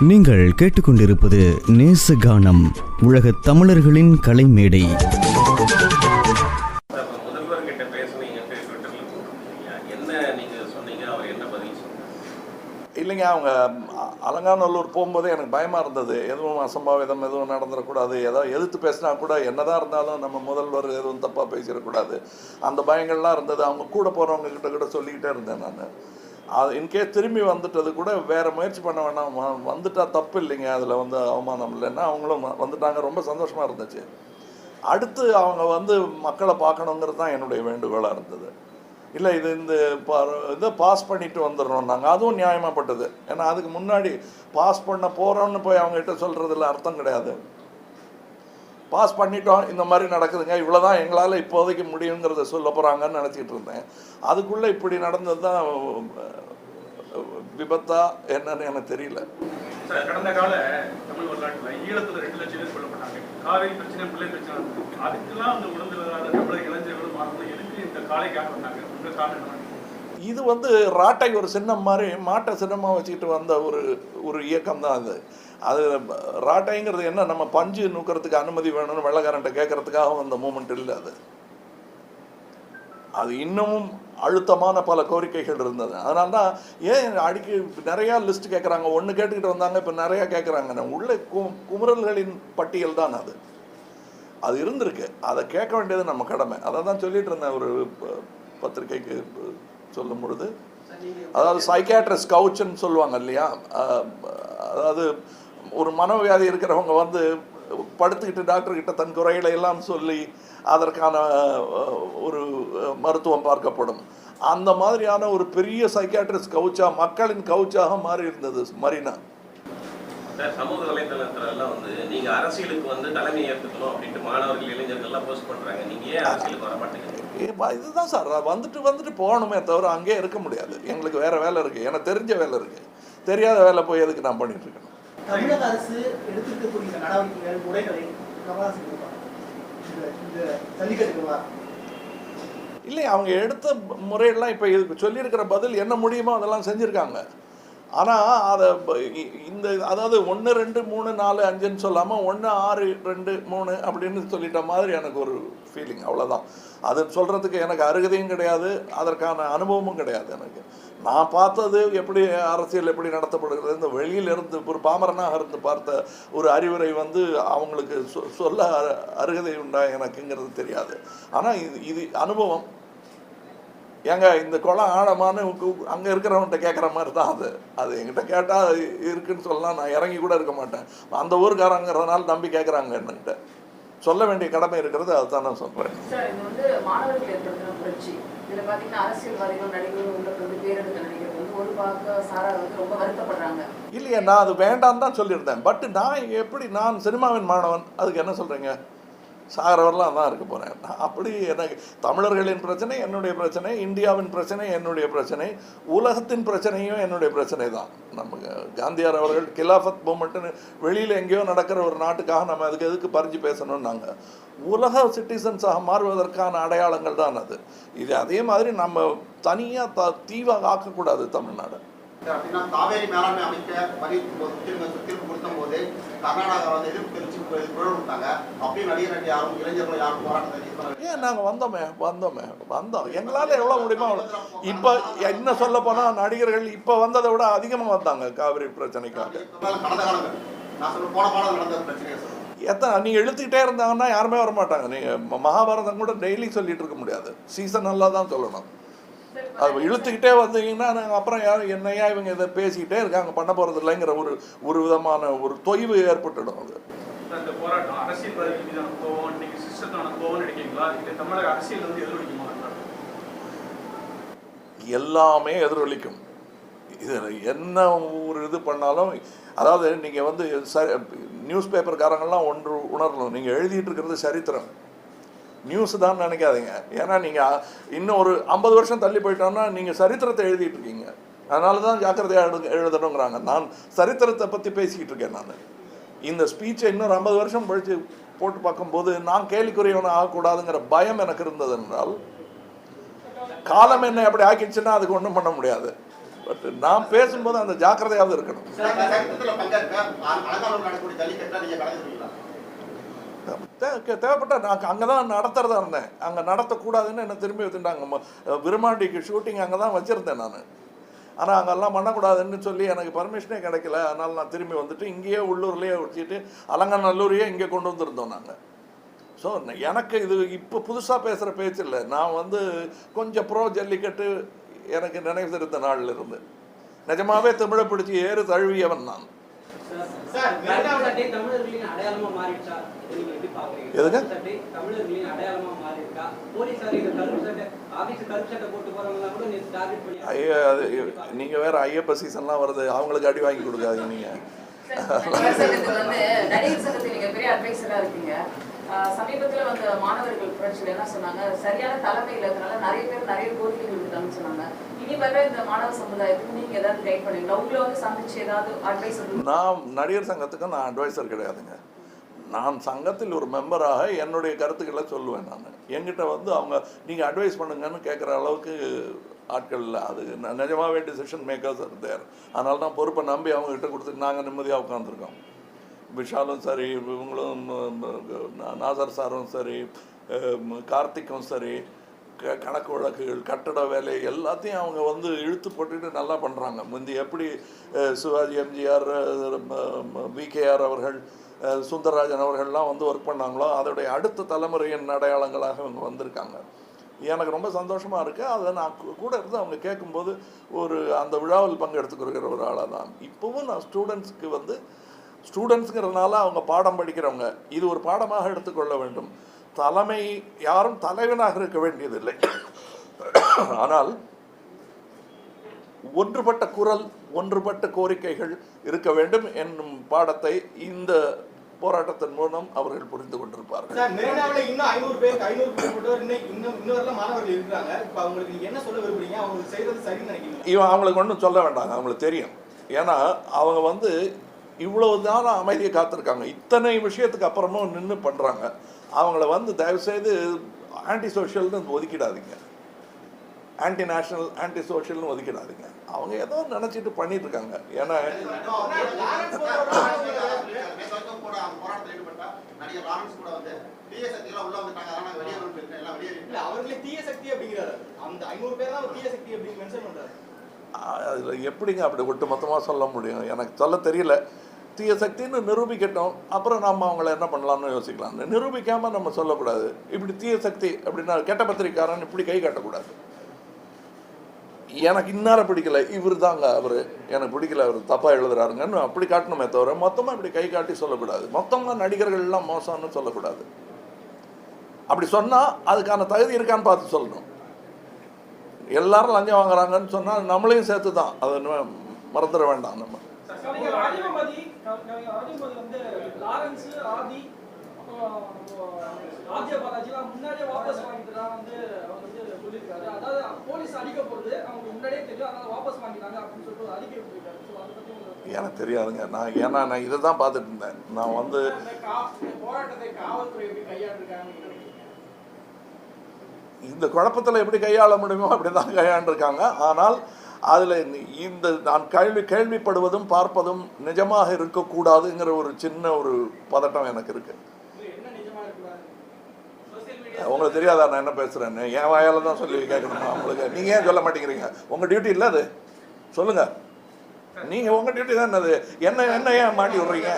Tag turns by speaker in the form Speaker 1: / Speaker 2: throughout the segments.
Speaker 1: நீங்கள் கேட்டுக்கொண்டிருப்பது நேச கானம் உலகத் தமிழர்களின் கலைமேடை.
Speaker 2: அப்ப முதல்வர் கிட்ட பேசுனீங்கன்ட்டு ட்விட்டர்ல போட்டிருக்கீங்க. என்ன நீங்க சொன்னீங்க? அவர் என்ன பதில் சொன்னார்?
Speaker 3: இல்லைங்க அவங்க அ- அலங்காநல்லூர் போகும்போதே எனக்கு பயமாக இருந்தது. எதுவும் அசம்பாவிதம் எதுவும் நடந்துடக்கூடாது. ஏதோ எதிர்த்து பேசினா கூட என்னதான் இருந்தாலும் நம்ம முதல்வர் எதுவும் தப்பாக பேசிடக்கூடாது. அந்த பயங்கள்லாம் இருந்தது. அவங்க கூட போகிறவங்க கிட்ட கூட சொல்லிக்கிட்டே இருந்தேன் நான். அது இன்கேஸ் திரும்பி வந்துட்டது கூட வேறு முயற்சி பண்ண வேணாம். வ- வந்துட்டா தப்பு இல்லைங்க. அதில் வந்து அவமானம் இல்லைன்னா அவங்களும் வந்துட்டாங்க. ரொம்ப சந்தோஷமாக இருந்துச்சு. அடுத்து அவங்க வந்து மக்களை பார்க்கணுங்கிறது தான் என்னுடைய வேண்டுகோளாக இருந்தது. இல்லை இது இந்த இதை பாஸ் பண்ணிட்டு வந்துடுறோம் நாங்கள் அதுவும் நியாயமாகப்பட்டது ஏன்னா அதுக்கு முன்னாடி பாஸ் பண்ண போகிறோம்னு போய் அவங்ககிட்ட சொல்கிறதுல அர்த்தம் கிடையாது. பாஸ் பண்ணிட்டோம் இந்த மாதிரி நடக்குதுங்க இவ்வளோ தான் எங்களால் இப்போதைக்கு முடியுங்கிறத சொல்ல போகிறாங்கன்னு நினச்சிட்டு இருந்தேன். அதுக்குள்ளே இப்படி நடந்தது தான் விபத்தா என்னன்னு எனக்கு தெரியல.
Speaker 4: கடந்த கால தமிழ் வரலாற்றுல ஈழத்துல ரெண்டு லட்சம் பேர் கொல்லப்பட்டாங்க. காவிரி பிரச்சனை பிள்ளை பிரச்சனை அதுக்கெல்லாம் அந்த உடந்து வராத தமிழக இளைஞர்களும் மாறணும் எதுக்கு இந்த காலைக்காக வந்தாங்க? உங்க காரணம்
Speaker 3: இது வந்து ராட்டை ஒரு சின்னம் மாதிரி மாட்டை சின்னமாக வச்சுக்கிட்டு வந்த ஒரு ஒரு இயக்கம் தான் அது. அது ராட்டைங்கிறது என்ன? நம்ம பஞ்சு நூக்கிறதுக்கு அனுமதி வேணும்னு வெள்ளக்காரன்ட்ட கேட்கறதுக்காக வந்த மூமெண்ட் இல்லை அது. அது இன்னமும் அழுத்தமான பல கோரிக்கைகள் இருந்தது. அதனால தான் ஏன் அடிக்கி நிறையா லிஸ்ட் கேட்குறாங்க ஒன்று கேட்டுக்கிட்டு வந்தாங்க இப்போ நிறையா கேட்குறாங்க உள்ள கு குமுறல்களின் பட்டியல் தான் அது. அது இருந்திருக்கு. அதை கேட்க வேண்டியது நம்ம கடமை. அதை தான் சொல்லிட்டு இருந்தேன் ஒரு ப- பத்திரிக்கைக்கு சொல்லும் பொழுது அதாவது சைக்காட்ரிஸ்ட் கவுச்சுன்னு சொல்லுவாங்க இல்லையா? அதாவது ஒரு மனவியாதி இருக்கிறவங்க வந்து படுத்துக்கிட்டு டாக்டர் கிட்ட தன் குறைகளை எல்லாம் சொல்லி அதற்கான ஒரு மருத்துவம் பார்க்கப்படும். அந்த மாதிரியான ஒரு பெரிய சைக்காட்ரிஸ்ட் கவுச்சா மக்களின் கவுச்சாக மாறி இருந்தது மரினா.
Speaker 2: சமூக வலைதளத்துல எல்லாம் வந்து நீங்க அரசியலுக்கு வந்து தலைமை ஏற்றுக்கணும் அப்படின்ட்டு மாணவர்கள் இளைஞர்கள் எல்லாம் போஸ்ட் பண்றாங்க. நீங்க ஏன் அரசியலுக்கு வர மாட்டேங்கிறீங்க
Speaker 3: இதுதான் சார். வந்துட்டு வந்துட்டு போகணுமே தவிர அங்கேயே இருக்க முடியாது. எங்களுக்கு வேற வேலை இருக்கு. எனக்கு தெரிஞ்ச வேலை இருக்கு. தெரியாத வேலை போய் எதுக்கு நான் பண்ணிட்டு இருக்கணும்?
Speaker 5: தமிழக அரசு எடுத்திருக்கக்கூடிய இந்த நடவடிக்கைகள் முறைகளை
Speaker 3: இல்லை அவங்க எடுத்த முறையெல்லாம் இப்போ இதுக்கு சொல்லியிருக்கிற பதில் என்ன முடியுமோ அதெல்லாம் செஞ்சுருக்காங்க. ஆனால் அதை இந்த அதாவது ஒன்று ரெண்டு மூணு நாலு அஞ்சுன்னு சொல்லாமல் ஒன்று ஆறு ரெண்டு மூணு அப்படின்னு சொல்லிட்ட மாதிரி எனக்கு ஒரு ஃபீலிங் அவ்வளோதான் அது சொல்கிறதுக்கு எனக்கு அருகதையும் கிடையாது அதற்கான அனுபவமும் கிடையாது எனக்கு. நான் பார்த்தது எப்படி அரசியல் எப்படி நடத்தப்படுகிறது இந்த வெளியில இருந்து ஒரு பாமரனாக இருந்து பார்த்த ஒரு அறிவுரை வந்து அவங்களுக்கு சொ- சொல்ல அரு- அருகதை உண்டா எனக்குங்கிறது தெரியாது. ஆனால் இது இது அனுபவம். ஏங்க இந்த குளம் ஆழமானு அங்கே இருக்கிறவன்கிட்ட கேட்குற மாதிரி தான் அது. அது என்கிட்ட கேட்டால் இருக்குன்னு சொல்லலாம். நான் இறங்கி கூட இருக்க மாட்டேன். அந்த ஊருக்காரங்கிறதுனால நம்பி கேட்குறாங்க என்னங்கிட்ட சொல்ல வேண்டிய கடமை இருக்கிறது அதுதான் நான் சொல்கிறேன்
Speaker 6: இதுல பாத்தீங்கன்னா அரசியல்வாதிகள் நடிகர்கள் வந்து ஒரு பார்க்க சாரார் வந்து ரொம்ப வருத்தப்படுறாங்க.
Speaker 3: இல்லையே நான் அது வேண்டாம் தான் சொல்லியிருந்தேன். பட் நான் எப்படி நான் சினிமாவின் மாணவன் அதுக்கு என்ன சொல்கிறீங்க சாகிறவரெலாம் தான் இருக்க போகிறேன் அப்படி எனக்கு தமிழர்களின் பிரச்சனை என்னுடைய பிரச்சனை இந்தியாவின் பிரச்சனை என்னுடைய பிரச்சனை உலகத்தின் பிரச்சனையும் என்னுடைய பிரச்சனை தான். நம்ம காந்தியார் அவர்கள் கிலாஃபத் மூமெண்ட்டுன்னு வெளியில் எங்கேயோ நடக்கிற ஒரு நாட்டுக்காக நம்ம அதுக்கு எதுக்கு பறிஞ்சு பேசணும்னாங்க. உலக சிட்டிசன்ஸாக மாறுவதற்கான அடையாளங்கள் தான் அது. இது அதே மாதிரி நம்ம தனியாக த தீவாக ஆக்கக்கூடாது தமிழ்நாடு.
Speaker 7: அப்படின்னா காவேரி மேலாண்மை அமைக்க வரி திரும்ப தீர்ப்பு கொடுத்த போது கர்நாடகா வந்து எதிர்ப்பு தெரிவிச்சு குரல் கொடுத்தாங்க. அப்படியும் நடிகர் நடி யாரும் இளைஞர்கள் யாரும் போராட்டத்தை.
Speaker 3: ஏன் நாங்கள் வந்தோமே? வந்தோமே. வந்தோம். எங்களால் எவ்வளோ முடியுமோ இப்போ என்ன சொல்ல போனால் நடிகர்கள் இப்போ வந்ததை விட அதிகமாக வந்தாங்க காவிரி பிரச்சனைக்காக. எத்தனை நீங்கள் இழுத்துக்கிட்டே இருந்தாங்கன்னா யாருமே வர மாட்டாங்க நீங்கள் மகாபாரதம் கூட டெய்லி சொல்லிட்டு இருக்க முடியாது. சீசன் எல்லாம் தான் சொல்லணும். அது இழுத்துக்கிட்டே வந்தீங்கன்னா நாங்கள் அப்புறம் யாரும் என்னையா இவங்க இதை பேசிக்கிட்டே இருக்காங்க பண்ண போகிறது இல்லைங்கிற ஒரு ஒரு விதமான ஒரு தொய்வு ஏற்பட்டுடும் அது. எல்லாமே எதிரொலிக்கும். இதில் என்ன ஒரு இது பண்ணாலும் அதாவது நீங்கள் வந்து சரி நியூஸ் பேப்பர்காரங்கெல்லாம் ஒன்று உணரணும். நீங்கள் எழுதிட்டு இருக்கிறது சரித்திரம். நியூஸ் தான் நினைக்காதீங்க. ஏன்னா நீங்கள் இன்னும் ஒரு ஐம்பது வருஷம் தள்ளி போயிட்டோம்னா நீங்கள் சரித்திரத்தை எழுதிட்டு இருக்கீங்க. அதனால தான் ஜாக்கிரதையாக எழுது எழுதணுங்கிறாங்க. நான் சரித்திரத்தை பற்றி பேசிக்கிட்டு இருக்கேன் நான். இந்த ஸ்பீச்சை இன்னொரு ஐம்பது வருஷம் பழித்து போட்டு பார்க்கும்போது நான் கேள்விக்குரியவன் ஆகக்கூடாதுங்கிற பயம் எனக்கு இருந்தது என்றால் காலம் என்ன அப்படி ஆக்கிடுச்சுன்னா அதுக்கு ஒன்றும் பண்ண முடியாது. பட் நான் பேசும்போது அந்த ஜாக்கிரதையாவது இருக்கணும். தேவைப்பட்ட நான் அங்கே தான் நடத்துறதா இருந்தேன். அங்கே நடத்தக்கூடாதுன்னு என்னை திரும்பி வச்சுட்டாங்க ம- விருமாண்டிக்கு ஷூட்டிங் அங்கே தான் வச்சுருந்தேன் நான். ஆனால் அங்கெல்லாம் பண்ணக்கூடாதுன்னு சொல்லி எனக்கு பர்மிஷனே கிடைக்கல. அதனால் நான் திரும்பி வந்துட்டு இங்கேயே உள்ளூர்லேயே வச்சுட்டு அலங்கநல்லூரையே இங்கே கொண்டு வந்திருந்தோம் நாங்கள் ஸோ எனக்கு இது இப்போ புதுசாக பேசுகிற பேச்சு இல்லை. நான் வந்து கொஞ்சம் ப்ரோ ஜல்லிக்கட்டு எனக்கு நினைவு தெரிந்த நாளில் இருந்து. நிஜமாகவே தமிழை பிடிச்சி ஏறு தழுவியவன் நான்.
Speaker 8: நீங்க
Speaker 3: ஐயோ அது நீங்கள் வேறு ஐயப்ப சீசன்லாம் வருது அவங்களுக்கு அடி வாங்கி கொடுக்காதீங்க நீங்கள்
Speaker 6: சமீபத்துல வந்த மாணவர்கள் புரட்சியில என்ன சொன்னாங்க? சரியான தலைமை இல்லாதனால நிறைய பேர் நிறைய கோரிக்கைகள் விடுத்தாங்கன்னு சொன்னாங்க. இனி வர இந்த மாணவ சமுதாயத்துக்கு நீங்க ஏதாவது கைட் பண்ணுவீங்களா உங்களை வந்து சந்திச்சு ஏதாவது அட்வைஸ்
Speaker 3: நான் நடிகர் சங்கத்துக்கு நான் அட்வைசர் கிடையாதுங்க. நான் சங்கத்தில் ஒரு மெம்பராக என்னுடைய கருத்துக்களை சொல்லுவேன் நான். என்கிட்ட வந்து அவங்க நீங்கள் அட்வைஸ் பண்ணுங்கன்னு கேட்குற அளவுக்கு ஆட்கள் இல்லை. அது நிஜமாகவே டிசிஷன் மேக்கர்ஸ் தேர் அதனால தான் பொறுப்பை நம்பி அவங்ககிட்ட கொடுத்து நாங்கள் நிம்மதியாக உட்காந்துருக்கோம் விஷாலும் சரி இவங்களும் நாசர் சாரும் சரி கார்த்திக்கும் சரி க கணக்கு வழக்குகள் கட்டட வேலை எல்லாத்தையும் அவங்க வந்து இழுத்து போட்டுட்டு நல்லா பண்ணுறாங்க முந்தி எப்படி சிவாஜி எம்ஜிஆர் விகேஆர் அவர்கள் சுந்தரராஜன் அவர்கள்லாம் வந்து ஒர்க் பண்ணாங்களோ அதோடைய அடுத்த தலைமுறையின் அடையாளங்களாக அவங்க வந்திருக்காங்க. எனக்கு ரொம்ப சந்தோஷமாக இருக்குது அதை நான் கூ- கூட இருந்து அவங்க கேட்கும்போது ஒரு அந்த விழாவில் பங்கெடுத்துக்கிற ஒரு ஆளாக தான். இப்போவும் நான் ஸ்டூடெண்ட்ஸ்க்கு வந்து ஸ்டூடெண்ட்ஸுங்கிறதுனால அவங்க பாடம் படிக்கிறவங்க இது ஒரு பாடமாக எடுத்துக்கொள்ள வேண்டும். தலைமை யாரும் தலைவனாக இருக்க வேண்டியதில்லை. ஆனால் ஒன்றுபட்ட குரல் ஒன்றுபட்ட கோரிக்கைகள் இருக்க வேண்டும் என்னும் பாடத்தை இந்த போராட்டத்தின் மூலம் அவர்கள் புரிந்து கொண்டிருப்பார்கள். இவன் அவங்களுக்கு ஒன்றும் சொல்ல வேண்டாங்க அவங்களுக்கு தெரியும். ஏன்னா அவங்க வந்து இவ்வளவு நாள் அமைதியை காத்திருக்காங்க. இத்தனை விஷயத்துக்கு அப்புறமும் நின்று பண்ணுறாங்க அவங்கள வந்து தயவுசெய்து ஆன்டி சோஷியல்னு ஒதுக்கிடாதீங்க. ஆன்டி நேஷனல் ஆன்டி சோஷியல்னு ஒதுக்கிடாதீங்க. அவங்க ஏதோ நினச்சிட்டு பண்ணிட்டு இருக்காங்க ஏன்னா அதில் எப்படிங்க அப்படி ஒட்டு மொத்தமாக சொல்ல முடியும்? எனக்கு சொல்ல தெரியல. தீய சக்தின்னு நிரூபிக்கட்டும் அப்புறம் நாம் அவங்கள என்ன பண்ணலாம்னு யோசிக்கலாம். நிரூபிக்காமல் நம்ம சொல்லக்கூடாது. இப்படி தீய சக்தி அப்படின்னா கெட்ட பத்திரிக்காரன் இப்படி கை காட்டக்கூடாது. எனக்கு இன்னார பிடிக்கல இவர் தாங்க அவர். எனக்கு பிடிக்கல அவர் தப்பாக எழுதுறாருங்கன்னு அப்படி காட்டணுமே தவிர மொத்தமாக இப்படி கை காட்டி சொல்லக்கூடாது. மொத்தமாக நடிகர்கள்லாம் மோசம்னு சொல்லக்கூடாது. அப்படி சொன்னால் அதுக்கான தகுதி இருக்கான்னு பார்த்து சொல்லணும். எல்லாரும் லஞ்சம் வாங்குறாங்கன்னு சொன்னால் நம்மளையும் சேர்த்து தான் அதை மறந்துட வேண்டாம் நம்ம. எனக்கு தெரியாதுங்க. நான் ஏன்னா நான் இதை தான் பார்த்துட்டு இருந்தேன் நான் வந்து
Speaker 9: இந்த
Speaker 3: குழப்பத்தில் எப்படி கையாள முடியுமோ அப்படி தான் கையாண்டிருக்காங்க. ஆனால் அதில் இந்த நான் கேள்வி கேள்விப்படுவதும் பார்ப்பதும் நிஜமாக இருக்கக்கூடாதுங்கிற ஒரு சின்ன ஒரு பதட்டம் எனக்கு இருக்குது உங்களுக்கு தெரியாதா நான் என்ன பேசுகிறேன்னு என் வாயால் தான் சொல்லி கேட்கணுமா உங்களுக்கு? நீங்கள் ஏன் சொல்ல மாட்டேங்கிறீங்க? உங்கள் டியூட்டி இல்லை அது. சொல்லுங்கள் நீங்கள் உங்கள் டியூட்டி தான் என்னது? என்ன என்ன ஏன் மாட்டி விடுறீங்க?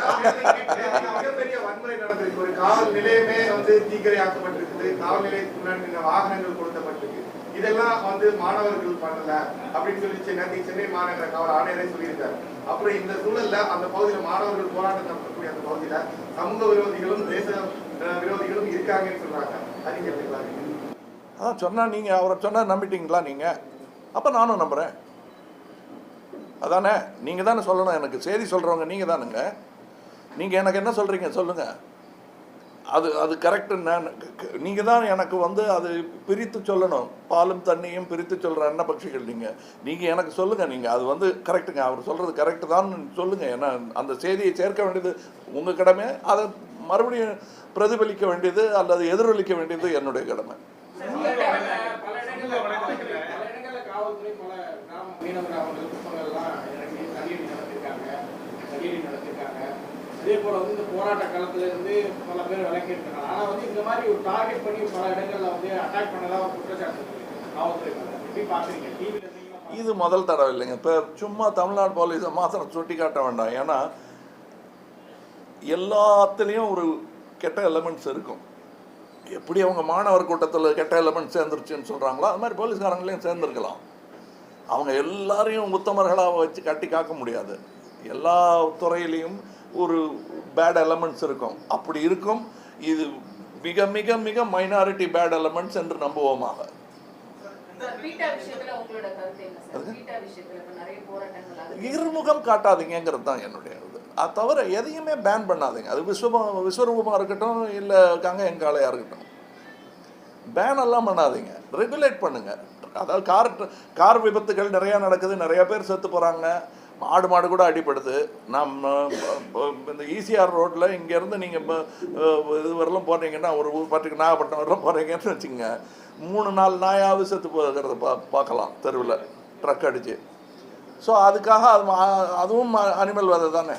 Speaker 10: காவல் நிலையமே வந்து தீக்கிரையாக்கப்பட்டிருக்குது. காவல் நிலையத்துக்கு முன்னாடி வாகனங்கள் கொடுக்கப்பட்டிருக்கு இதெல்லாம் வந்து மாணவர்கள் பண்ணல அப்படின்னு சொல்லி சென்னை சென்னை மாநகர காவல் ஆணையரே சொல்லியிருக்காரு. அப்புறம் இந்த சூழல்ல அந்த பகுதியில மாணவர்கள் போராட்டம் நடத்தக்கூடிய அந்த பகுதியில சமூக விரோதிகளும் தேச விரோதிகளும் இருக்காங்கன்னு சொல்றாங்க. அது
Speaker 3: அதான் சொன்னால் நீங்கள் அவரை சொன்னால் நம்பிட்டீங்களா நீங்கள் அப்போ நானும் நம்புகிறேன் அதானே? நீங்கள் தானே சொல்லணும். எனக்கு செய்தி சொல்கிறவங்க நீங்கள் தானுங்க. நீங்கள் எனக்கு என்ன சொல்கிறீங்க சொல்லுங்கள் அது அது கரெக்டு நான் நீங்கள் தான் எனக்கு வந்து அது பிரித்து சொல்லணும். பாலும் தண்ணியும் பிரித்து சொல்கிற அன்ன பட்சிகள் நீங்கள் நீங்கள் எனக்கு சொல்லுங்கள் நீங்கள் அது வந்து கரெக்டுங்க அவர் சொல்கிறது கரெக்டு தான் சொல்லுங்கள் ஏன்னா அந்த செய்தியை சேர்க்க வேண்டியது உங்கள் கடமை. அதை மறுபடியும் பிரதிபலிக்க வேண்டியது அல்லது எதிரொலிக்க வேண்டியது என்னுடைய கடமை
Speaker 9: பல இடங்கள்ல பல இடங்கள்ல பல இடங்கள்ல காவல்துறை பல கிராம மீனவ கிராமங்களுக்கு
Speaker 11: இதே போல வந்து இந்த போராட்ட காலத்துல இருந்து பல பேர் விலக்கி இருக்காங்க ஆனா வந்து இந்த மாதிரி ஒரு டார்கெட் பண்ணி பல இடங்கள்ல வந்து அட்டாக் பண்ணதான் ஒரு குற்றச்சாட்டு. காவல்துறை எப்படி பாக்குறீங்க? டிவில
Speaker 3: இது முதல் தடவை இல்லைங்க. இப்போ சும்மா தமிழ்நாடு போலீஸை மாத்திரம் சுட்டி காட்ட வேண்டாம். ஏன்னா எல்லாத்துலேயும் ஒரு கெட்ட எலமெண்ட்ஸ் இருக்கும். எப்படி அவங்க மாணவர் கூட்டத்தில் கெட்ட எலமெண்ட் சேர்ந்துருச்சுன்னு சொல்கிறாங்களோ அது மாதிரி போலீஸ்காரங்களையும் சேர்ந்துருக்கலாம். அவங்க எல்லாரையும் உத்தமர்களாக வச்சு கட்டி காக்க முடியாது. எல்லா துறையிலையும் ஒரு பேட் எலமெண்ட்ஸ் இருக்கும். அப்படி இருக்கும் இது மிக மிக மிக மைனாரிட்டி பேட் எலமெண்ட்ஸ் என்று நம்புவோமாக. இருமுகம் காட்டாதீங்கிறது தான் என்னுடைய இது. அது தவிர எதையுமே பேன் பண்ணாதீங்க. அது விஸ்வமா விஸ்வரூபமாக இருக்கட்டும் இல்லை கங்க எங்காலையாக இருக்கட்டும். பேன் எல்லாம் பண்ணாதீங்க. ரெகுலேட் பண்ணுங்க. அதாவது கார் கார் விபத்துகள் நிறையா நடக்குது. நிறைய பேர் செத்து போகிறாங்க ஆடு மாடு கூட அடிபடுது. நம்ம இந்த ஈசிஆர் ரோட்டில் இங்கேருந்து நீங்கள் இது வரலாம் போனீங்கன்னா ஒரு ஊர் பட்டுக்கு நாகப்பட்டினம் வரலாம் போகிறீங்கன்னு வச்சுங்க மூணு நாலு நாயாவது செத்து போகிறத பா பார்க்கலாம் தெருவில் ட்ரக் அடிச்சு. ஸோ அதுக்காக அது மா- அதுவும் அனிமல் வதை தானே.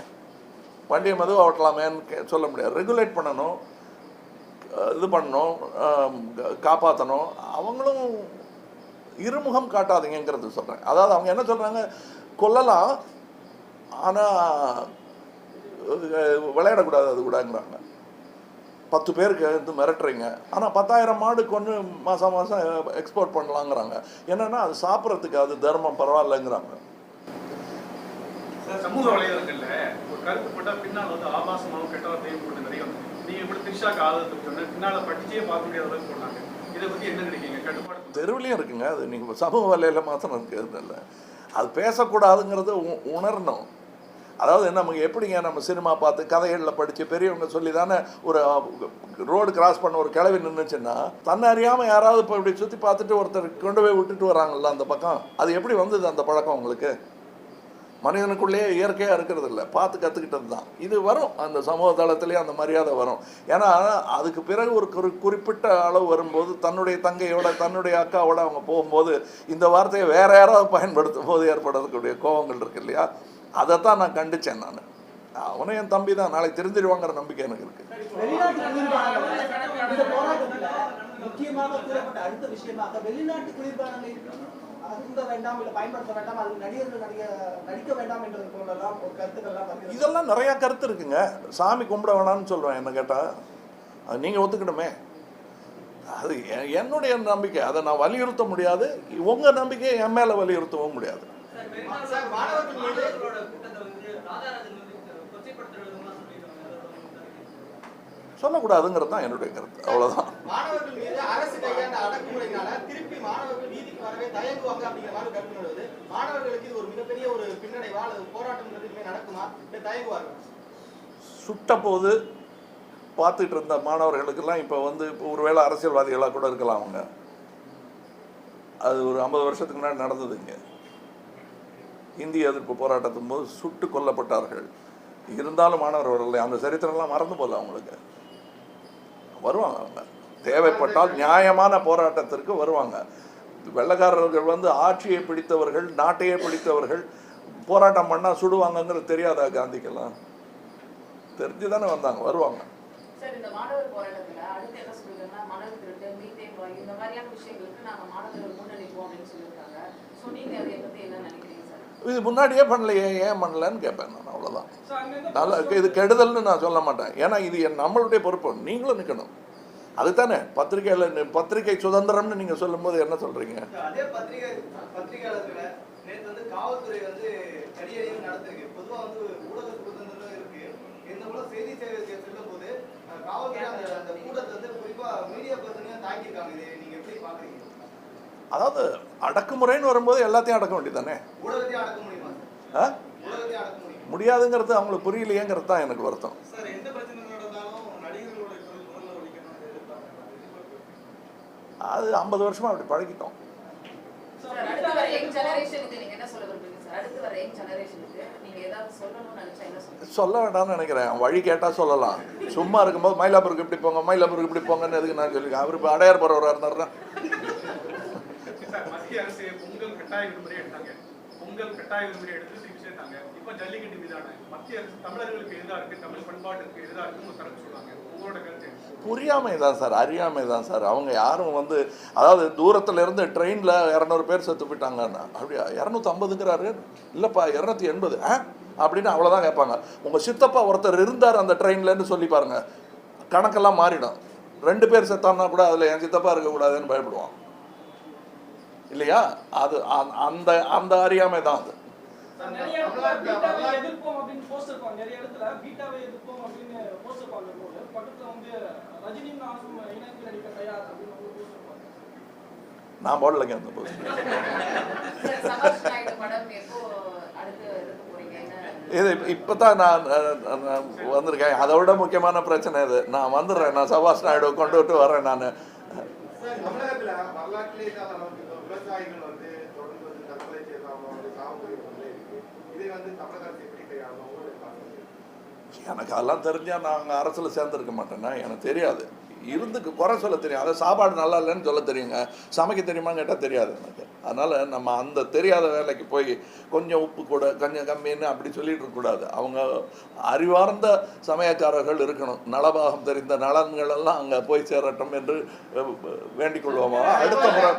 Speaker 3: வண்டியை மது ஓட்டலாமேன்னு கே- சொல்ல முடியாது. ரெகுலேட் பண்ணணும் இது பண்ணணும் காப்பாற்றணும் அவங்களும் இருமுகம் காட்டாதீங்கிறது சொல்கிறேன் அதாவது அவங்க என்ன சொல்கிறாங்க கொல்லலாம் ஆனால் விளையாடக்கூடாது அது கூடங்கிறாங்க பத்து பேருக்கு வந்து மிரட்டுறீங்க. ஆனால் பத்தாயிரம் மாடு கொண்டு மாதம் மாதம் எக்ஸ்போர்ட் பண்ணலாங்கிறாங்க. என்னென்னா அது சாப்பிட்றதுக்கு அது தர்மம் பரவாயில்லைங்கிறாங்க.
Speaker 4: சமூக வலைதளங்கள்ல ஒரு கருத்து போட்டா பின்னால் வந்து ஆபாசமாகவும் கெட்ட வார்த்தையும் போட்டு நிறைய வந்து நீங்க இப்படி திரிஷாக்கு ஆதரவு சொன்ன பின்னால படிச்சே பார்க்க முடியாத அளவுக்கு போனாங்க இதை பத்தி என்ன நினைக்கிறீங்க? கட்டுப்பாடு
Speaker 3: தெருவுலையும் இருக்குங்க. அது நீங்கள் சமூக வலையில் மாத்திரம் இருக்கிறது இல்லை அது பேசக்கூடாதுங்கிறது உ- உணரணும். அதாவது நமக்கு எப்படிங்க நம்ம சினிமா பார்த்து கதைகளில் படித்து பெரியவங்க சொல்லி தானே ஒரு ரோடு கிராஸ் பண்ண ஒரு கிளவி நின்றுச்சுன்னா தன்னை அறியாமல் யாராவது இப்போ இப்படி சுற்றி பார்த்துட்டு ஒருத்தர் கொண்டு போய் விட்டுட்டு வராங்கல்ல அந்த பக்கம்? அது எப்படி வந்தது அந்த பழக்கம் உங்களுக்கு? மனிதனுக்குள்ளேயே இயற்கையாக இருக்கிறது இல்லை பார்த்து கற்றுக்கிட்டது தான். இது வரும். அந்த சமூக தளத்துலேயே அந்த மரியாதை வரும். ஏன்னா அதுக்கு பிறகு ஒரு குறி குறிப்பிட்ட அளவு வரும்போது தன்னுடைய தங்கையோட தன்னுடைய அக்காவோட அவங்க போகும்போது இந்த வார்த்தையை வேற யாராவது பயன்படுத்தும் போது ஏற்படக்கூடிய கோபங்கள் இருக்கு இல்லையா? அதைத்தான் நான் கண்டிச்சேன் நான். அவனும் என் தம்பி தான். நாளைக்கு தெரிஞ்சிருவாங்கிற நம்பிக்கை எனக்கு இருக்கு.
Speaker 5: முக்கியமாக கூறப்பட்ட அடுத்த விஷயமாக வெளிநாட்டு குளிர்பானங்கள் அருந்த வேண்டாம் இல்ல பயன்படுத்த வேண்டாம் அது நடிகர்கள் நடிக நடிக்க வேண்டாம் என்றது போலலாம் ஒரு கருத்துக்கள்லாம்
Speaker 3: இதெல்லாம் நிறையா கருத்து இருக்குங்க. சாமி கும்பிட வேணாம்னு சொல்லுவேன் என்ன கேட்டால் அது நீங்கள் ஒத்துக்கணுமே அது என்னுடைய நம்பிக்கை. அதை நான் வலியுறுத்த முடியாது. உங்கள் நம்பிக்கையை என் மேலே வலியுறுத்தவும் முடியாது. சொல்லக்கூடாதுங்கிறது தான் என்னுடைய கருத்து. அவ்வளோதான்
Speaker 11: மாணவர்கள் மாணவர்கள் வரவே தயங்குவாங்க அப்படிங்கிற மாதிரி கருத்து வருது. மாணவர்களுக்கு இது ஒரு மிகப்பெரிய ஒரு பின்னடைவா அல்லது இனிமே நடக்குமா? இல்லை தயங்குவார்கள்?
Speaker 3: சுட்ட போது பார்த்துட்டு இருந்த மாணவர்களுக்கெல்லாம் இப்போ வந்து இப்போ ஒருவேளை அரசியல்வாதிகளாக கூட இருக்கலாம் அவங்க. அது ஒரு ஐம்பது வருஷத்துக்கு முன்னாடி நடந்தது இங்கே. இந்திய எதிர்ப்பு போராட்டத்தின் போது சுட்டு கொல்லப்பட்டார்கள். இருந்தாலும் மாணவர் வரலை அந்த சரித்திரம்லாம் மறந்து போகல அவங்களுக்கு. வருவாங்க அவங்க. தேவைப்பட்டால் நியாயமான போராட்டத்திற்கு வருவாங்க. வெள்ளக்காரர்கள் வந்து ஆட்சியை பிடித்தவர்கள் நாட்டையே பிடித்தவர்கள் போராட்டம் பண்ணால் சுடுவாங்கங்கிறது தெரியாதா காந்திக்கெல்லாம்? தெரிஞ்சு தானே வந்தாங்க வருவாங்க. இது முன்னாடியே பண்ணலையே ஏன் பண்ணலன்னு கேட்பேன் நான் அவ்வளோதான் நல்லா இருக்கு இது கெடுதல்னு நான் சொல்ல மாட்டேன். ஏன்னா இது என் நம்மளுடைய பொறுப்பு நீங்களும் நிற்கணும் அதுதானே பத்திரிகையில் பத்திரிகை சுதந்திரம்னு நீங்கள் சொல்லும்போது என்ன சொல்கிறீங்க அதாவது அடக்குமுறைன்னு வரும்போது எல்லாத்தையும் அடக்க வேண்டியதானே முடியாதுங்கிறது அவங்களுக்கு புரியலையேங்கிறது தான் எனக்கு வருத்தம்
Speaker 11: சார் எந்த பிரச்சனை நடந்தாலும் நடிகர்களோட குரல் முதல்ல ஒழிக்கணும்னு எதிர்பார்க்கறாங்க
Speaker 3: அது ஐம்பது வருஷமாக அப்படி பழகிட்டோம்.
Speaker 6: சார் அடுத்து வர யங் ஜெனரேஷனுக்கு நீங்க என்ன சொல்ல விரும்புறீங்க சார் அடுத்து வர யங் ஜெனரேஷனுக்கு நீங்க ஏதாவது சொல்லணும்னு நினைச்சா என்ன சொல்லுங்க
Speaker 3: சொல்ல வேண்டாம்னு நினைக்கிறேன். வழி கேட்டால் சொல்லலாம். சும்மா இருக்கும்போது மயிலாப்பூருக்கு இப்படி போங்க மயிலாப்பூருக்கு இப்படி போங்கன்னு எதுக்கு நான் சொல்லியிருக்கேன் அவர் இப்போ அடையார் போகிறவராக இருந்தாருன்னா
Speaker 4: பொங்கல் கட்டாய விடுமுறை எடுத்து இப்ப ஜல்லிக்கட்டு மீதான மத்திய அரசு தமிழர்களுக்கு எதிராக இருக்கு? தமிழ் பண்பாட்டுக்கு எதிராக இருக்குன்னு ஒரு தரப்பு சொல்றாங்க உங்களோட கருத்து என்ன?
Speaker 3: புரியாமை தான் சார் அறியாமை தான் சார். அவங்க யாரும் வந்து அதாவது தூரத்தில் இருந்து ட்ரெயினில் இரநூறு பேர் செத்து போயிட்டாங்கன்னா. அப்படியா? இரநூத்தி ஐம்பதுங்கிறாரு இல்லைப்பா இரநூத்தி எண்பது. ஆ? அப்படின்னு அவ்வளோதான் கேட்பாங்க. உங்கள் சித்தப்பா ஒருத்தர் இருந்தார் அந்த ட்ரெயின்லன்னு சொல்லி பாருங்கள் கணக்கெல்லாம் மாறிடும். ரெண்டு பேர் செத்தான்னா கூட அதில் என் சித்தப்பா இருக்கக்கூடாதுன்னு பயப்படுவான். இல்லையா? அது அந்த- அந்த அந்த அறியாமை தான் அது
Speaker 9: நிறைய எதிர்ப்போம் அப்படின்னு போஸ்ட் இருப்பாங்க. நிறைய இடத்துல பீட்டாவை எதிர்ப்போம் அப்படின்னு போஸ்ட் இருப்பாங்க. பக்கத்துல வந்து
Speaker 3: நான் போடலைங்க அந்த இது இப்போ தான் நான் வந்திருக்கேன். அதை விட முக்கியமான பிரச்சனை இது. நான் வந்துடுறேன். நான் சபாஷ் நாயுடு கொண்டு விட்டு வரேன் நான்.
Speaker 10: விவசாயிகள் வந்து தொடர்ந்து தற்கொலை பண்ணலே இருக்கு இதை வந்து தமிழக அரசு எப்படி கையாளணும் உங்களுடைய பார்வை
Speaker 3: எனக்கு அதெல்லாம் தெரிஞ்சால் நாங்கள் அரசில் சேர்ந்துருக்க மாட்டேன்னா எனக்கு தெரியாது இருந்துக்கு குறை சொல்ல தெரியும் அதை சாப்பாடு நல்லா இல்லைன்னு சொல்ல தெரியுங்க சமைக்க தெரியுமான்னு கேட்டால் தெரியாது எனக்கு அதனால் நம்ம அந்த தெரியாத வேலைக்கு போய் கொஞ்சம் உப்பு கூட கொஞ்சம் கம்மின்னு அப்படி சொல்லிட்டு இருக்கக்கூடாது அவங்க அறிவார்ந்த சமயக்காரர்கள் இருக்கணும் நலபாகம் தெரிந்த நலன்கள் எல்லாம் அங்கே போய் சேரட்டும் என்று வேண்டிக் கொள்வோமா அடுத்த முறை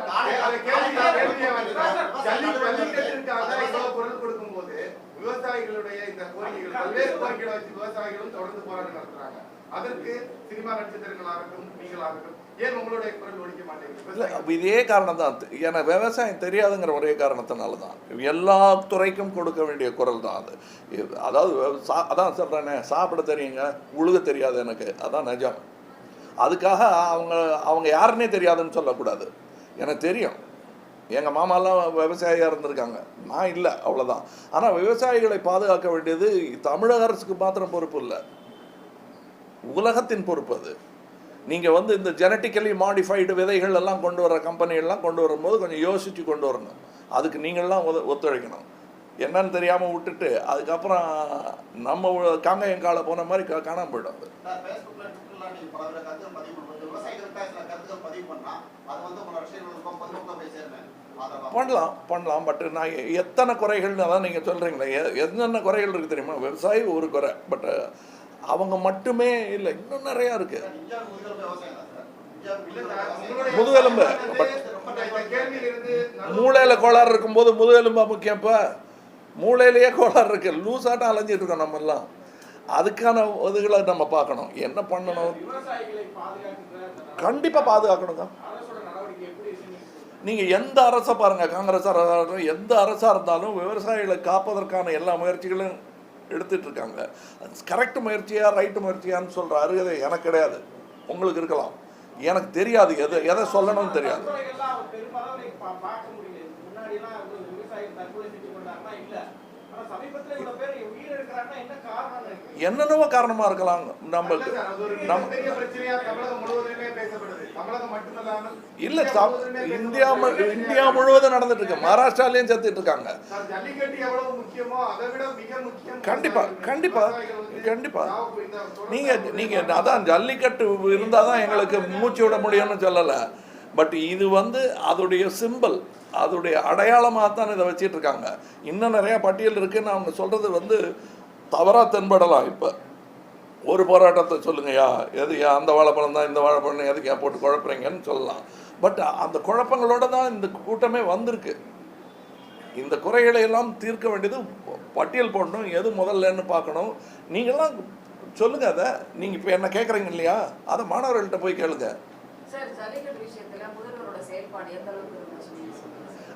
Speaker 10: பொருள் கொடுக்கும்போது விவசாயிகளுடைய இந்த கோரிக்கைகள் பல்வேறு கோரிக்கைகளை வச்சு விவசாயிகளும் தொடர்ந்து போராட்டம் நடத்துறாங்க. அதற்கு சினிமா நட்சத்திரங்களாகட்டும் நீங்களாகட்டும் ஏன் உங்களுடைய குரல் ஒழிக்க மாட்டேங்குது?
Speaker 3: இல்லை இதே காரணம் தான். எனக்கு விவசாயம் தெரியாதுங்கிற ஒரே காரணத்தினால தான் எல்லா துறைக்கும் கொடுக்க வேண்டிய குரல் தான் அது. அதாவது அதான் சொல்கிறேனே சாப்பிட தெரியுங்க உழுக தெரியாது எனக்கு. அதான் நிஜம். அதுக்காக அவங்க அவங்க யாருன்னே தெரியாதுன்னு சொல்லக்கூடாது. எனக்கு தெரியும். எங்கள் மாமாலாம் விவசாயியாக இருந்திருக்காங்க. நான் இல்லை அவ்வளோதான் ஆனால் விவசாயிகளை பாதுகாக்க வேண்டியது தமிழக அரசுக்கு மாத்திரம் பொறுப்பு இல்லை. உலகத்தின் பொறுப்பு அது. நீங்கள் வந்து இந்த ஜெனட்டிக்கலி மாடிஃபைடு விதைகள் எல்லாம் கொண்டு வர கம்பெனிகள்லாம் கொண்டு வரும்போது கொஞ்சம் யோசித்து கொண்டு வரணும். அதுக்கு நீங்கள்லாம் ஒத ஒத்துழைக்கணும். என்னன்னு தெரியாமல் விட்டுட்டு அதுக்கப்புறம் நம்ம காங்கயம் காலை போன மாதிரி கா காணாம போயிடும் அது.
Speaker 7: சார் ஃபேஸ்புக்ல ட்விட்டர்ல நீங்க பல வித கருத்துக்கள் பதிவு பண்ணும்போது விவசாயிகளுக்காக சில கருத்துக்கள் பதிவு பண்ணா அது வந்து உங்களோட ரசிகர்களுக்கும் பொதுமக்களும் போய் சேருமே அதை
Speaker 3: பண்ணலாம் பண்ணலாம். பட் நான் எத்தனை குறைகள்னு அதான் நீங்கள் சொல்கிறீங்களே என்னென்ன குறைகள் இருக்குது தெரியுமா? விவசாயி ஒரு குறை பட் அவங்க மட்டுமே இல்லை இன்னும் நிறையா இருக்குது
Speaker 7: முதுகெலும்பு
Speaker 3: பட் மூளையில் கோளாறு இருக்கும்போது முதுகெலும்பா முக்கியம் இப்போ மூளையிலேயே கோளாறு இருக்கு. லூசாட்டம் அலைஞ்சிட்டு இருக்கோம் நம்ம எல்லாம் அதுக்கான இதுகளை நம்ம பார்க்கணும். என்ன பண்ணணும்? கண்டிப்பாக பாதுகாக்கணுங்க. நீங்கள் எந்த அரசை பாருங்கள் காங்கிரஸ் அரசாக எந்த அரசாக இருந்தாலும் விவசாயிகளை காப்பதற்கான எல்லா முயற்சிகளும் எடுத்துகிட்டு இருக்காங்க. கரெக்ட் முயற்சியாக ரைட்டு முயற்சியான்னு சொல்கிற அருகதை எனக்கு கிடையாது. உங்களுக்கு இருக்கலாம். எனக்கு தெரியாது எது எதை சொல்லணும்னு தெரியாது.
Speaker 10: தமிழகம் முழுவதுமே பேசப்படுது. தமிழகம் மட்டுமல்லாமல்
Speaker 3: இல்லை
Speaker 10: இந்தியா
Speaker 3: இந்தியா மு-
Speaker 10: பேசப்படுற
Speaker 3: இந்தியா முழுவதும் நடந்துட்டு இருக்கு. மகாராஷ்டிராலையும் செத்துட்டு இருக்காங்க.
Speaker 10: சார், ஜல்லிக்கட்டு எவ்வளவு முக்கியமோ அதை விட மிக முக்கியம்
Speaker 3: கண்டிப்பா. கண்டிப்பா, கண்டிப்பா. நீங்க நீங்க அதான் ஜல்லிக்கட்டு இருந்தால் தான் எங்களுக்கு மூச்சு விட முடியும்னு சொல்லலை. பட் இது வந்து அதோடைய சிம்பல் அதோடைய அடையாளமாக தான் இதை வச்சிட்டு இருக்காங்க இன்னும் நிறையா பட்டியல் இருக்குன்னு அவங்க சொல்கிறது வந்து தவறாக தென்படலாம் இப்போ. ஒரு போராட்டத்தை சொல்லுங்கய்யா. எது அந்த வாழைப்பழம் தான் இந்த வாழைப்பழம் எதுக்கு ஏன் போட்டு குழப்புறீங்கன்னு சொல்லலாம். பட் அந்த குழப்பங்களோட தான் இந்த கூட்டமே வந்திருக்கு. இந்த குறைகளை எல்லாம் தீர்க்க வேண்டியது பட்டியல் போடணும். எது முதல்லன்னு பார்க்கணும். நீங்களாம் சொல்லுங்க அதை. நீங்கள் இப்போ என்ன கேட்குறீங்க இல்லையா? அதை மாணவர்கள்ட்ட போய் கேளுங்க.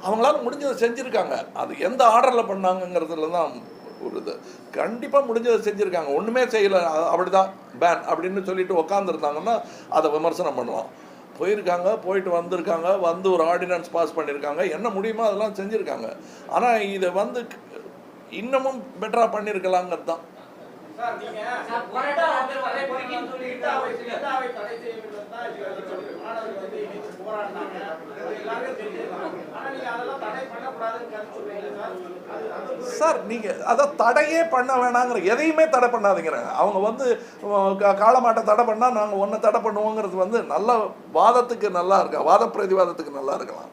Speaker 3: அவங்களால முடிஞ்சதை செஞ்சுருக்காங்க. அது எந்த ஆர்டரில் பண்ணாங்கங்கிறதுல தான் ஒரு இது. கண்டிப்பாக முடிஞ்சதை செஞ்சுருக்காங்க. ஒன்றுமே செய்யலை. அப்படிதான். பேன் அப்படின்னு சொல்லிட்டு உக்காந்துருந்தாங்கன்னா அதை விமர்சனம் பண்ணலாம். போயிருக்காங்க போயிட்டு வந்திருக்காங்க வந்து ஒரு ஆர்டினன்ஸ் பாஸ் பண்ணியிருக்காங்க என்ன முடியுமோ அதெல்லாம் செஞ்சுருக்காங்க. ஆனால் இதை வந்து இன்னமும் பெட்டராக பண்ணியிருக்கலாங்கிறது தான்.
Speaker 9: சார் நீங்க மாணவர்கள் வந்து போராடினாங்க. எல்லாருக்கும் அதெல்லாம் தடை பண்ணக்கூடாதுன்னு கருத்து சார்?
Speaker 3: சார் நீங்கள் அதை தடையே பண்ண வேணாங்கிற எதையுமே தடை பண்ணாதீங்கிறாங்க அவங்க வந்து அஹ், தடை பண்ணால் நாங்கள் ஒன்றை தடை பண்ணுவோங்கிறது வந்து நல்ல வாதத்துக்கு நல்லா இருக்கா வாத பிரதிவாதத்துக்கு நல்லா இருக்கலாம்.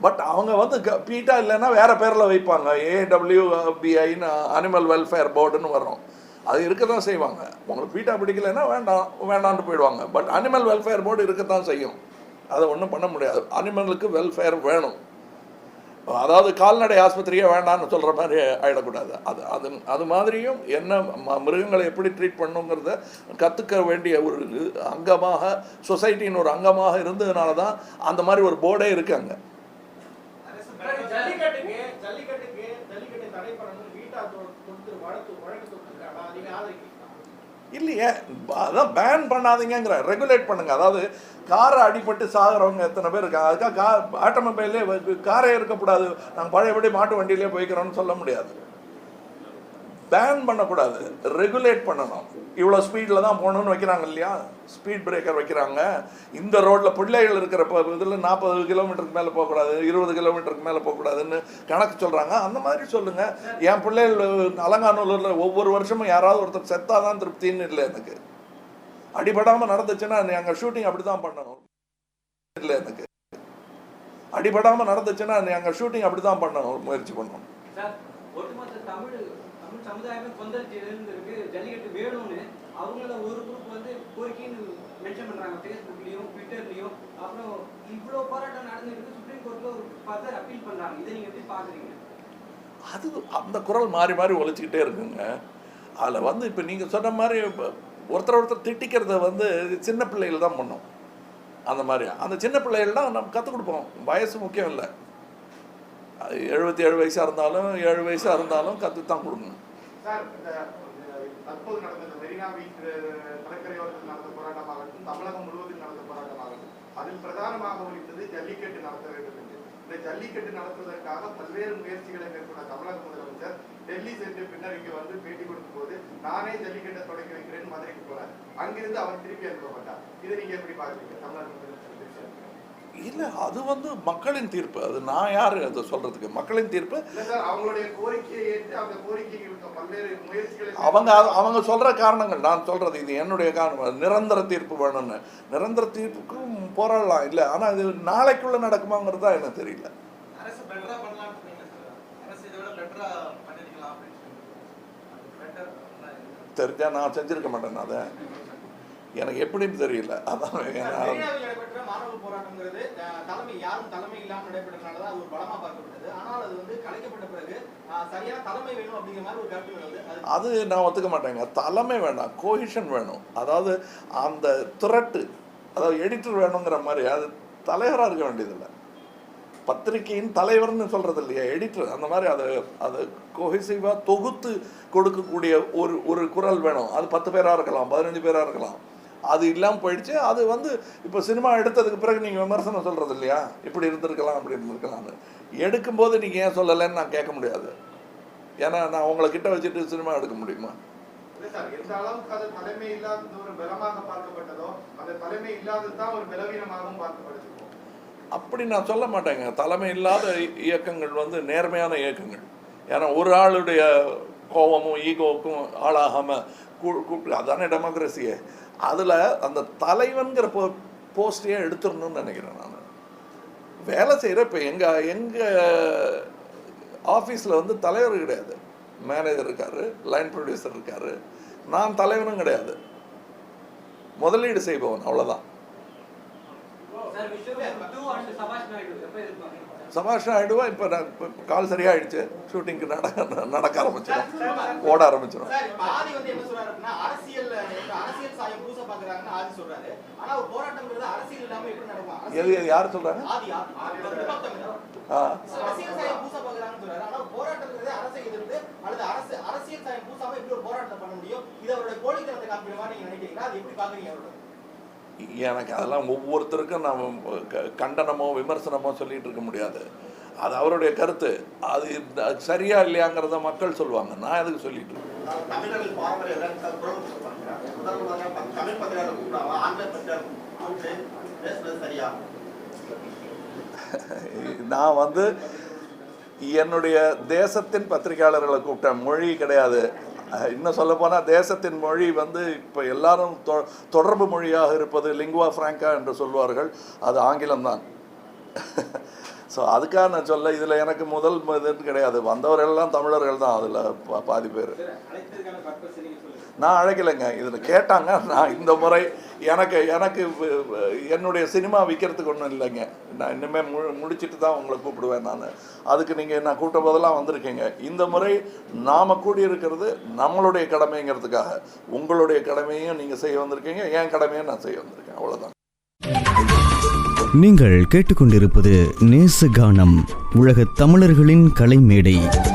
Speaker 3: பட் அவங்க வந்து க- பீட்டா இல்லைன்னா வேற பேரில் வைப்பாங்க. ஏடபிள்யூபிஐன்னு அனிமல் வெல்ஃபேர் போர்டுன்னு வரும் அது இருக்க தான் செய்வாங்க. உங்களுக்கு பீட்டா பிடிக்கலைன்னா வேண்டாம் வேண்டாம்னு போயிடுவாங்க. பட் அனிமல் வெல்ஃபேர் போர்டு இருக்க தான் செய்யும். அதை ஒன்றும் பண்ண முடியாது. அனிமலுக்கு வெல்ஃபேர் வேணும். அதாவது கால்நடை ஆஸ்பத்திரியே வேண்டாம்னு சொல்கிற மாதிரி ஆகிடக்கூடாது அது அது அது மாதிரியும் என்ன ம- மிருகங்களை எப்படி ட்ரீட் பண்ணுங்கிறத கற்றுக்க வேண்டிய ஒரு அங்கமாக சொசைட்டியின் ஒரு அங்கமாக இருந்ததுனால தான் அந்த மாதிரி ஒரு போர்டே இருக்காங்க
Speaker 11: ஜல்லிக்கட்டுக்கு ஜல்லிக்கட்டுக்கு ஜல்லிக்கட்டு தடை பண்ணணும் வீட்டா கொடுத்து வழக்கு வழக்கு தொடுத்துருக்காங்க நீங்க ஆதரிக்கிறீங்களா
Speaker 3: இல்லையே அதான் பேன் பண்ணாதீங்கங்கிற ரெகுலேட் பண்ணுங்க. அதாவது காரை அடிபட்டு சாகிறவங்க எத்தனை பேர் இருக்காங்க? அதுக்காக கா ஆட்டோமொபைல்லே காரே இருக்கக்கூடாது நாங்கள் பழையபடி மாட்டு வண்டியிலே போய்க்கிறோம்னு சொல்ல முடியாது. பேன் பண்ணக்கூடாது ரெகுலேட் பண்ணணும். இவ்வளோ ஸ்பீடில் தான் போகணும்னு வைக்கிறாங்க இல்லையா? ஸ்பீட் பிரேக்கர் வைக்கிறாங்க. இந்த ரோட்டில் பிள்ளைகள் இருக்கிற இதில் நாற்பது கிலோமீட்டருக்கு மேலே போகக்கூடாது இருபது கிலோமீட்டருக்கு மேலே போகக்கூடாதுன்னு கணக்கு சொல்கிறாங்க அந்த மாதிரி சொல்லுங்கள் என் பிள்ளைகள் அலங்காநல்லூரில் ஒவ்வொரு வருஷமும் யாராவது ஒருத்தர் செத்தாக தான் திருப்தின்னு இல்லை எனக்கு. அடிபடாமல் நடந்துச்சுன்னா எங்கள் ஷூட்டிங் அப்படி தான் பண்ணணும். இல்லை எனக்கு. அடிபடாமல் நடந்துச்சுன்னா எங்கள் ஷூட்டிங் அப்படி தான் பண்ணணும் முயற்சி பண்ணணும்.
Speaker 8: ஒட்டுமொத்த தமிழ் சமுதாயமே கொந்தளிச்சு இருந்திருக்கு ஜல்லிக்கட்டு வேணும்னு அவங்கள ஒரு குரூப் வந்து கோரிக்கைன்னு மென்ஷன் பண்றாங்க. ஃபேஸ்புக்லயும் ட்விட்டர்லயும் அப்புறம் இவ்வளோ போராட்டம் நடந்துருக்கு சுப்ரீம் கோர்ட்ல ஒரு ஃபர்தர் அப்பீல் பண்றாங்க. இதை நீங்க எப்படி பாக்குறீங்க?
Speaker 3: அது அந்த குரல் மாறி மாறி ஒழிச்சிக்கிட்டே இருக்குங்க. அதில் வந்து இப்போ நீங்கள் சொன்ன மாதிரி ஒருத்தர் ஒருத்தர் திட்டிக்கிறத வந்து சின்ன பிள்ளைகள் தான் பண்ணும். அந்த மாதிரி. அந்த சின்ன பிள்ளைகள் தான் நம்ம கற்றுக் கொடுப்போம். வயசு முக்கியம் இல்லை. எழுபத்தி ஏழு வயசாக இருந்தாலும் ஏழு வயசாக இருந்தாலும் கற்று தான் கொடுங்க
Speaker 10: சார் இந்த தற்போது நடந்த இந்த மெரினா பீச் கடற்கரையோரத்தில் நடந்த போராட்டமாகட்டும் தமிழகம் முழுவதும் நடந்த போராட்டமாகட்டும் அதில் பிரதானமாக ஒழித்தது ஜல்லிக்கட்டு நடத்த வேண்டும் என்று. இந்த ஜல்லிக்கட்டு நடத்துவதற்காக பல்வேறு முயற்சிகளை மேற்கொண்ட தமிழக முதலமைச்சர் டெல்லி சென்று பின்னர் இங்கு வந்து பேட்டி கொடுக்கும் போது நானே ஜல்லிக்கட்டை தொடங்கி வைக்கிறேன் மதுரைக்கு போறார் அங்கிருந்து அவர் திருப்பி அனுப்பப்பட்டார். இதை நீங்க எப்படி பாக்குறீங்க தமிழக முதலமைச்சர்?
Speaker 3: இல்லை அது வந்து மக்களின் தீர்ப்பு. அது நான் யார் அதை சொல்கிறதுக்கு மக்களின் தீர்ப்பு.
Speaker 10: இல்ல சார் அவங்களுடைய கோரிக்கையை ஏற்று அந்த கோரிக்கைக்கு பல்வேறு முயற்சிகளை
Speaker 3: அவங்க அவங்க சொல்ற காரணங்கள் நான் சொல்றது இது என்னுடைய காரணம். நிரந்தர தீர்ப்பு வேணும்னு. நிரந்தர தீர்ப்புக்கும் போராடலாம் இல்லை. ஆனால் இது நாளைக்குள்ள நடக்குமாங்கிறது தான் எனக்கு தெரியல.
Speaker 11: அரசு பெட்டரா பண்ணலாம்னு சொன்னீங்க சார்? அரசு இதை விட பெட்டரா பண்ணிருக்கலாம் அப்படின்னு சொல்லி பெட்டர்
Speaker 3: தெரிஞ்சா நான் செஞ்சிருக்க மாட்டேன் அதை. எனக்கு எப்படின்னு தெரியல. அதான்
Speaker 11: அது
Speaker 3: நான் ஒத்துக்க மாட்டேங்க. தலைமை வேண்டாம் கோஹிஷன் வேணும். அதாவது அந்த திரட்டு அதாவது எடிட்டர் வேணுங்கிற மாதிரி அது தலைவராக இருக்க வேண்டியதில்லை. பத்திரிகையின் தலைவர்னு சொல்றது இல்லையா? எடிட்டர் அந்த மாதிரி அதை அதை கோஹிசிவாக தொகுத்து கொடுக்கக்கூடிய ஒரு ஒரு குரல் வேணும். அது பத்து பேராக இருக்கலாம் பதினஞ்சு பேராக இருக்கலாம். அது இல்லாமல் போயிடுச்சு. அது வந்து இப்போ சினிமா எடுத்ததுக்கு பிறகு நீங்கள் விமர்சனம் சொல்கிறது இல்லையா இப்படி இருந்திருக்கலாம் அப்படி இருந்திருக்கலாம்னு. எடுக்கும்போது நீங்கள் ஏன் சொல்லலைன்னு நான் கேட்க முடியாது. ஏன்னா நான் உங்களை கிட்ட வச்சுட்டு சினிமா எடுக்க முடியுமா? அப்படி நான் சொல்ல மாட்டேங்க. தலைமை இல்லாத இயக்கங்கள் வந்து நேர்மையான இயக்கங்கள். ஏன்னா ஒரு ஆளுடைய கோபமும் ஈகோவுக்கும் ஆளாகாமல் கூப்பிட்டு அதானே டெமோக்ரஸியே அதில் அந்த தலைவன்கிற போ போஸ்டையே எடுத்துடணும்னு நினைக்கிறேன் நான். வேலை செய்கிற இப்போ எங்கள் எங்கள் ஆஃபீஸில் வந்து தலைவர் கிடையாது. மேனேஜர் இருக்கார் லைன் ப்ரொடியூசர் இருக்கார். நான் தலைவனும் கிடையாது. முதலீடு செய்பவன் அவ்வளோதான்
Speaker 8: சபாஷ்
Speaker 3: நாயுடுவா இப்போ நான் இப்போ கால் சரியாயிடுச்சு. ஷூட்டிங்க்கு நட நடக்க ஆரம்பிச்சிடும் ஓட ஆரம்பிச்சிடும்
Speaker 11: சார் இப்ப ஆதி வந்து என்ன சொல்றாரு அப்படின்னா அரசியல் இப்ப அரசியல் சாயம் பூச பாக்குறாங்கன்னு ஆதி சொல்றாரு. ஆனா ஒரு போராட்டம்ங்கிறது அரசியல் இல்லாம எப்படி நடக்கும்?
Speaker 3: எது யார். ஆ.
Speaker 11: அரசியல் சாயம் பூச பாக்குறாங்கன்னு சொல்றாரு. ஆனா போராட்டம்ங்கிறது அரசை எதிர்த்து அல்லது அரசு அரசியல் சாயம் பூசாம எப்படி ஒரு போராட்டத்தை பண்ண முடியும்? இது அவருடைய கோழித்தனத்தை காமிக்கிற மாதிரி நீங்க நினைக்கிறீங்களா? அது எப்படி பாக்குறீங்க அவரோட?
Speaker 3: எனக்கு அதெல்லாம் ஒவ்வொருத்தருக்கும் நாம் கண்டனமோ விமர்சனமோ சொல்லிட்டு இருக்க முடியாது. அது அவருடைய கருத்து. அது சரியா இல்லையாங்கிறத மக்கள் சொல்லுவாங்க. நான் எதுக்கு சொல்லிட்டு நான் வந்து என்னுடைய தேசத்தின் பத்திரிகையாளர்களை கூப்பிட்டேன். மொழி கிடையாது. இன்னும் சொல்லப்போனால் தேசத்தின் மொழி வந்து இப்போ எல்லாரும் தொடர்பு மொழியாக இருப்பது லிங்குவா ஃப்ராங்கா என்று சொல்வார்கள். அது ஆங்கிலம்தான் ஸோ அதுக்காக நான் சொல்ல இதில் எனக்கு முதல் இதுன்னு கிடையாது. வந்தவரெல்லாம் தமிழர்கள் தான் அதில் பாதி பேர். நான் அழைக்கலைங்க. இதில் கேட்டாங்க நான் இந்த முறை எனக்கு எனக்கு என்னுடைய சினிமா விற்கிறதுக்கு ஒன்றும் இல்லைங்க. நான் இன்னுமே மு முடிச்சிட்டு தான் உங்களை கூப்பிடுவேன் நான். அதுக்கு நீங்கள் நான் கூட்ட போதெல்லாம் வந்திருக்கீங்க. இந்த முறை நாம் கூடியிருக்கிறது நம்மளுடைய கடமைங்கிறதுக்காக. உங்களுடைய கடமையும் நீங்கள் செய்ய வந்திருக்கீங்க என் கடமையும் நான் செய்ய வந்திருக்கேன். அவ்வளோதான்
Speaker 1: நீங்கள் கேட்டுக்கொண்டிருப்பது நேச கானம் உலகத் தமிழர்களின் கலைமேடை.